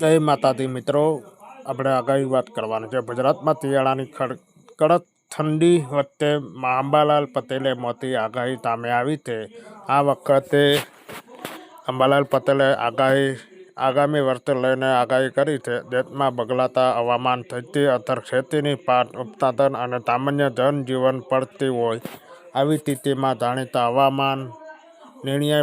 જય માતાજી મિત્રો. આપણે આગાહી વાત કરવાની છે. ગુજરાતમાં શિયાળાની કડક ઠંડી વચ્ચે અંબાલાલ પટેલે મોટી આગાહી સામે આવી છે. આ વખતે અંબાલાલ પટેલે આગાહી, આગામી વર્ષે લઈને આગાહી કરી છે. દેશમાં બગલાતા હવામાન થતી અસર ખેતીની પાક ઉત્પાદન અને સામાન્ય જનજીવન પડતી હોય. આવી સ્થિતિમાં જાણીતા હવામાન નિર્ણય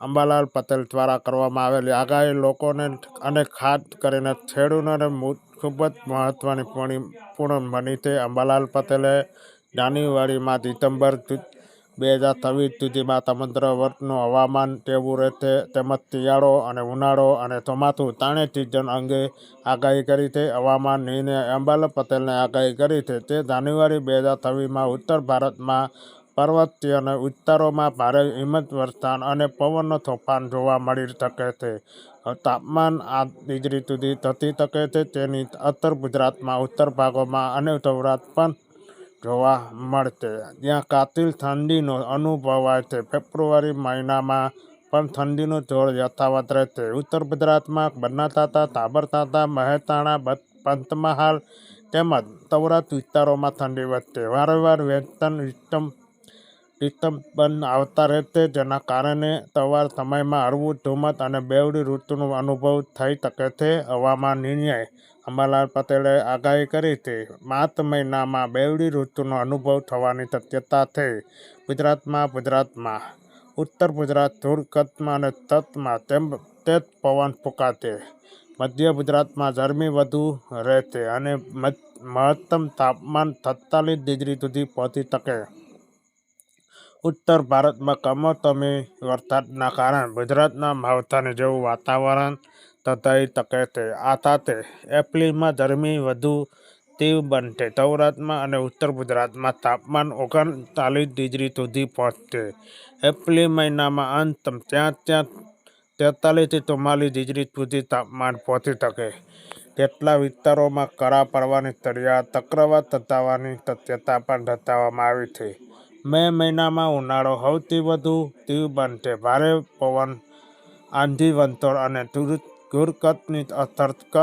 અંબાલાલ પટેલ દ્વારા કરવામાં આવેલી આગાહી લોકોને અને ખાસ કરીને ખેડૂતોને ખૂબ જ મહત્વની પૂર્ણિ- બની છે. અંબાલાલ પટેલે જાન્યુઆરીમાં ડિસેમ્બર બે હજાર છવ્વીસ સુધીમાં સમુદ્ર વર્ષનું હવામાન કેવું રહેશે. તેમજ શિયાળો અને ઉનાળો અને ચોમાસું ત્રણેય સિઝન અંગે આગાહી કરી છે. હવામાન નિર્ણય અંબાલાલ પટેલને આગાહી કરી છે. તે જાન્યુઆરી બે હજાર છવ્વીસમાં ઉત્તર ભારતમાં પર્વતીય અને વિસ્તારોમાં ભારે હિમવર્ષા અને પવનનો તોફાન જોવા મળી શકે છે. તાપમાન આ ડિગ્રી સુધી થતી શકે છે. તેની ઉત્તર ગુજરાતમાં, ઉત્તર ભાગોમાં અને સૌરાષ્ટ્ર પણ જોવા મળશે. જ્યાં કાતિલ ઠંડીનો અનુભવાય છે. ફેબ્રુઆરી મહિનામાં પણ ઠંડીનું જોર યથાવત રહેશે. ઉત્તર ગુજરાતમાં બનાસાતા સાબરકાંઠા મહેસાણા પંચમહાલ તેમજ સૌરાષ્ટ્ર વિસ્તારોમાં ઠંડી વધશે. વારંવાર વેતન સિસ્ટમ સિસ્ટમ પણ આવતા રહેશે, જેના કારણે તવાર સમયમાં હળવું, ધુમ્મસ અને બેવડી ઋતુનો અનુભવ થઈ શકે છે. હવામાન નિર્ણય અંબાલાલ પટેલે આગાહી કરી છે. માર્ચ મહિનામાં બેવડી ઋતુનો અનુભવ થવાની શક્યતા છે. ગુજરાતમાં ગુજરાતમાં, ઉત્તર ગુજરાત ધૂળ અને તત્માં તેમ તેજ પવન ફૂંકાશે. મધ્ય ગુજરાતમાં ગરમી વધુ રહેશે અને મહત્તમ તાપમાન સત્તાલીસ ડિગ્રી સુધી પહોંચી શકે. ઉત્તર ભારતમાં કમોસમી વરસાદના કારણે ગુજરાતના માવઠાને જેવું વાતાવરણ સર્જાઈ શકે છે. આ સાથે એપ્રિલમાં ગરમી વધુ તીવ્ર બનશે. સૌરાષ્ટ્રમાં અને ઉત્તર ગુજરાતમાં તાપમાન ઓગણચાલીસ ડિગ્રી સુધી પહોંચશે. એપ્રિલ મહિનામાં અંત ત્યાં ત્યાં તેતાલીસથી ચુમ્માલીસ ડિગ્રી સુધી તાપમાન પહોંચી શકે. કેટલા વિસ્તારોમાં કરા પડવાની તળિયા ચક્રવાત થતાવાની શક્યતા પણ દર્શાવવામાં આવી છે. મે મહિનામાં ઉનાળો સૌથી વધુ તીવ્ર બનશે. ભારે પવન આંધી વંટોળ અને ધુરકતની કચ્છ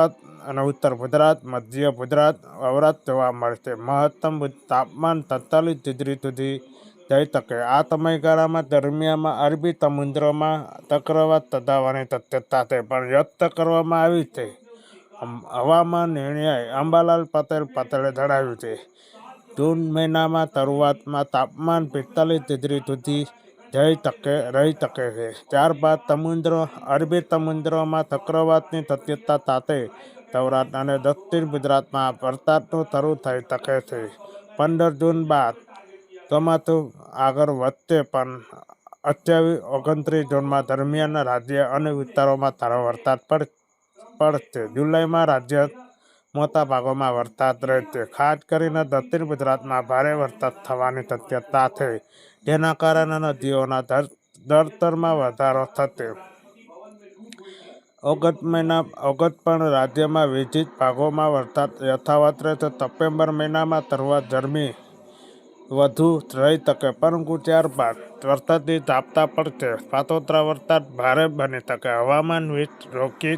અને ઉત્તર ગુજરાત, મધ્ય ગુજરાત સૌરાષ્ટ્ર જોવા મળશે. મહત્તમ તાપમાન સત્તાવીસ ડિગ્રી સુધી જઈ શકે. આ સમયગાળામાં દરમિયાનમાં અરબી સમુદ્રમાં ચક્રવાત સર્જાવાની શક્યતા છે, પણ વ્યક્ત કરવામાં આવી છે. હવામાન નિર્ણય અંબાલાલ પટેલ પટેલે જણાવ્યું છે. જૂન મહિનામાં શરૂઆતમાં તાપમાન પિસ્તાલીસ ડિગ્રી સુધી જઈ શકે રહી શકે છે. ત્યારબાદ સમુદ્ર, અરબી સમુદ્રમાં ચક્રવાતની શક્યતા સાથે સૌરાષ્ટ્ર અને દક્ષિણ ગુજરાતમાં વરસાદનું શરૂ થઈ શકે છે. પંદર જૂન બાદ ચોમાસું આગળ વધશે, પણ અઠ્યાવીસ, ઓગણત્રીસ જૂનમાં દરમિયાન રાજ્ય અને વિસ્તારોમાં સારો વરસાદ પડ, પડશે. જુલાઈમાં રાજ્ય મોટા ભાગોમાં વરસાદ રહેશે ખાસ કરીને દક્ષિણ ગુજરાતમાં ભારે વરસાદ થવાની શક્યતા છે. જેના કારણે નદીઓના દળતરમાં વધારો થશે ઓગસ્ટ મહિના, ઓગસ્ટ પણ રાજ્યમાં વિવિધ ભાગોમાં વરસાદ યથાવત રહેશે સપ્ટેમ્બર મહિનામાં તરવા ગરમી વધુ રહી શકે, પરંતુ ત્યારબાદ વરસાદની ઝાપટા પડશે. પાતોતરા વરસાદ ભારે બની શકે. હવામાન વીજ રોકી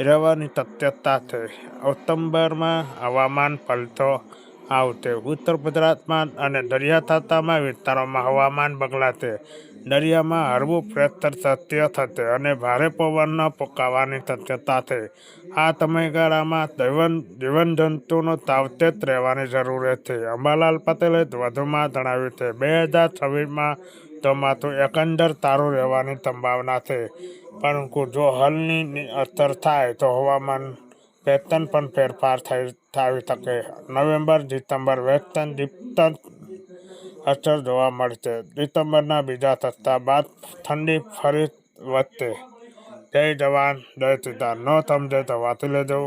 રહેવાની તત્યતા છે ઓક્ટોબરમાં હવામાન પલટો આવતે. ઉત્તર ગુજરાતમાં અને દરિયાકાંઠાના વિસ્તારોમાં હવામાન બગલાતે દરિયામાં હળવું પ્રેશર સત્ય થશે અને ભારે પવનના પોકાવાની શક્યતા છે આ સમયગાળામાં જીવન જીવનજંતુનો સાવચેત રહેવાની જરૂર છે. અંબાલાલ પટેલે વધુમાં જણાવ્યું છે, બે હજાર છવ્વીસમાં ચોમાસું એકંદર સારું રહેવાની સંભાવના છે. પરંતુ જો હાલની અસર થાય તો હવામાન પેટર્ન પણ ફેરફાર થઈ થઈ શકે નવેમ્બર, ડિસેમ્બર વેસ્ટર્ન ડિસ્ટર્બ અસર જોવા મળશે. ડિસેમ્બરના બીજા સપ્તાહ બાદ ઠંડી ફરી વધશે. જય જવાન, જય કિસાન ન સમજે તો વાંચી લેજો.